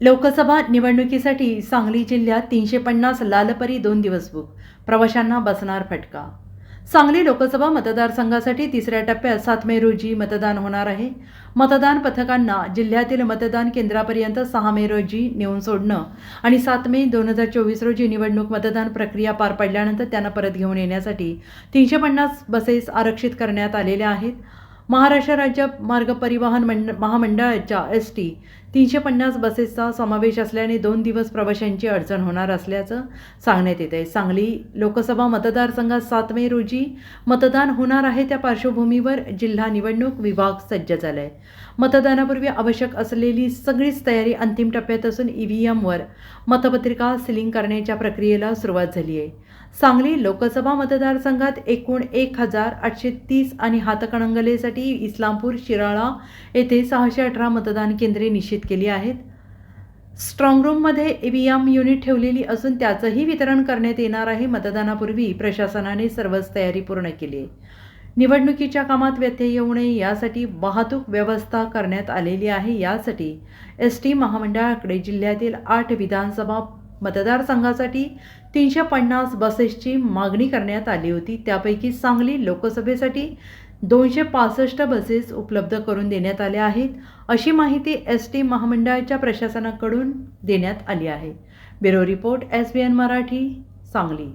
लोकसभा निवडणुकीसाठी सांगली जिल्ह्यात तीनशे पन्नास लालपरी दोन दिवस बुक प्रवाशांना बसणार फटका. सांगली लोकसभा मतदारसंघासाठी तिसऱ्या टप्प्यात सात मे रोजी मतदान होणार आहे. मतदान पथकांना जिल्ह्यातील मतदान केंद्रापर्यंत सहा मे रोजी नेऊन सोडणं आणि सात मे दोन हजार चोवीस रोजी निवडणूक मतदान प्रक्रिया पार पडल्यानंतर त्यांना परत घेऊन येण्यासाठी तीनशे पन्नास बसेस आरक्षित करण्यात आलेल्या आहेत. महाराष्ट्र राज्य मार्ग परिवहन मंड महामंडळाच्या एस टी तीनशे पन्नास बसेसचा समावेश असल्याने दोन दिवस प्रवाशांची अडचण होणार असल्याचं सांगण्यात येत आहे. सांगली लोकसभा मतदारसंघात सात मे रोजी मतदान होणार आहे त्या पार्श्वभूमीवर जिल्हा निवडणूक विभाग सज्ज झाला आहे मतदानापूर्वी आवश्यक असलेली सगळीच तयारी अंतिम टप्प्यात असून ई व्ही एमवर मतपत्रिका सिलिंग करण्याच्या प्रक्रियेला सुरुवात झाली आहे. सांगली लोकसभा मतदारसंघात एकूण एक हजार आठशे तीस आणि हातकणंगलेसाठी इस्लामपूर शिराळा येथे सहाशे अठरा मतदान केंद्रे निश्चित केली आहेत. स्ट्रॉंग रूममध्ये ईव्हीएम युनिट ठेवलेली असून त्याचंही वितरण करण्यात येणार आहे. मतदानापूर्वी प्रशासनाने सर्वच तयारी पूर्ण केली. आहे निवडणुकीच्या कामात व्यत्यय येऊ नये यासाठी वाहतूक व्यवस्था करण्यात आलेली आहे. यासाठी एस टी महामंडळाकडे जिल्ह्यातील आठ विधानसभा मतदारसंघासाठी तीनशे पन्नास बसेसची मागणी करण्यात आली होती. त्यापैकी सांगली लोकसभेसाठी दोनशे पासष्ट बसेस उपलब्ध करून देण्यात आल्या आहेत अशी माहिती एस टी महामंडळाच्या प्रशासनाकडून देण्यात आली आहे. Bureau report S B N Marathi Sangli.